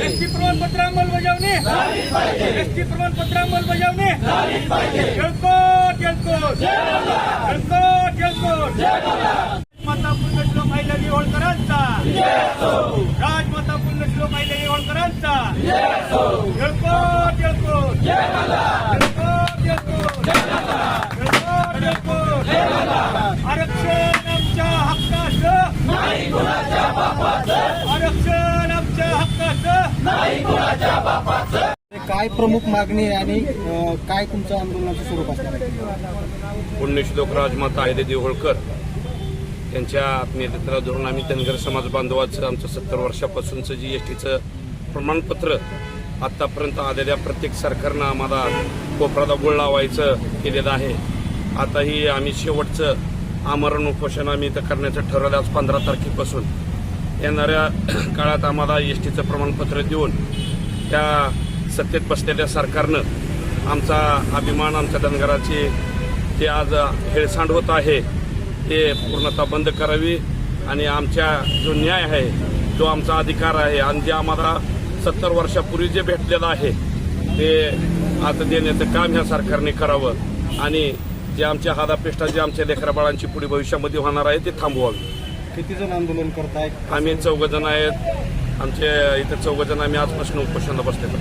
ST प्रमाणपत्र अंमलबजावणी ST प्रमाणपत्र अंमलबजावणी जळकोट जळकोट जळकोट जळकोट माता पुण्यश्लोक अहिल्यादेवी होळकरांचा राजमाता पुण्यश्लोक अहिल्यादेवी होळकरांचा जळकोट जळकोट आरक्षण आमच्या हक्काचं. आरक्षण आमच्या हक्काचं. काय प्रमुख मागणी आहे आणि अ, काय तुमचं आंदोलनाचं स्वरूप असणार आहे? पुण्यश्लोक राजमाता अहिल्यादेवी होळकर त्यांच्या नेतृत्वाला धरून आम्ही धनगर समाज बांधवाचं आमचं सत्तर वर्षापासूनचं जी एस टीचं प्रमाणपत्र आतापर्यंत आलेल्या प्रत्येक सरकारनं आम्हाला कोपरादा गोळ लावायचं केलेलं आहे. आताही आम्ही शेवटचं आमरण उपोषण आम्ही इथं करण्याचं ठरवलं आज पंधरा तारखेपासून. येणाऱ्या काळात आम्हाला एस टीचं प्रमाणपत्र देऊन त्या सत्तेत बसलेल्या सरकारनं आमचा अभिमान आमच्या धनगराची ते आज हेळसांड होत आहे ते पूर्णतः बंद करावी आणि आमच्या जो न्याय आहे जो आमचा अधिकार आहे आणि जे आम्हाला सत्तर वर्षापूर्वी जे भेटलेलं आहे ते आता देण्याचं काम ह्या सरकारने करावं आणि जे आमच्या हादापेष्टा जे आमच्या लेकराबाळांची पुढे भविष्यामध्ये होणार आहे ते थांबवावी. किती जण आंदोलन करतायत? आम्ही चौघ जण आहेत. आमचे इथे चौघ जण आम्ही आजपासून उपोषणाला बसलेलो.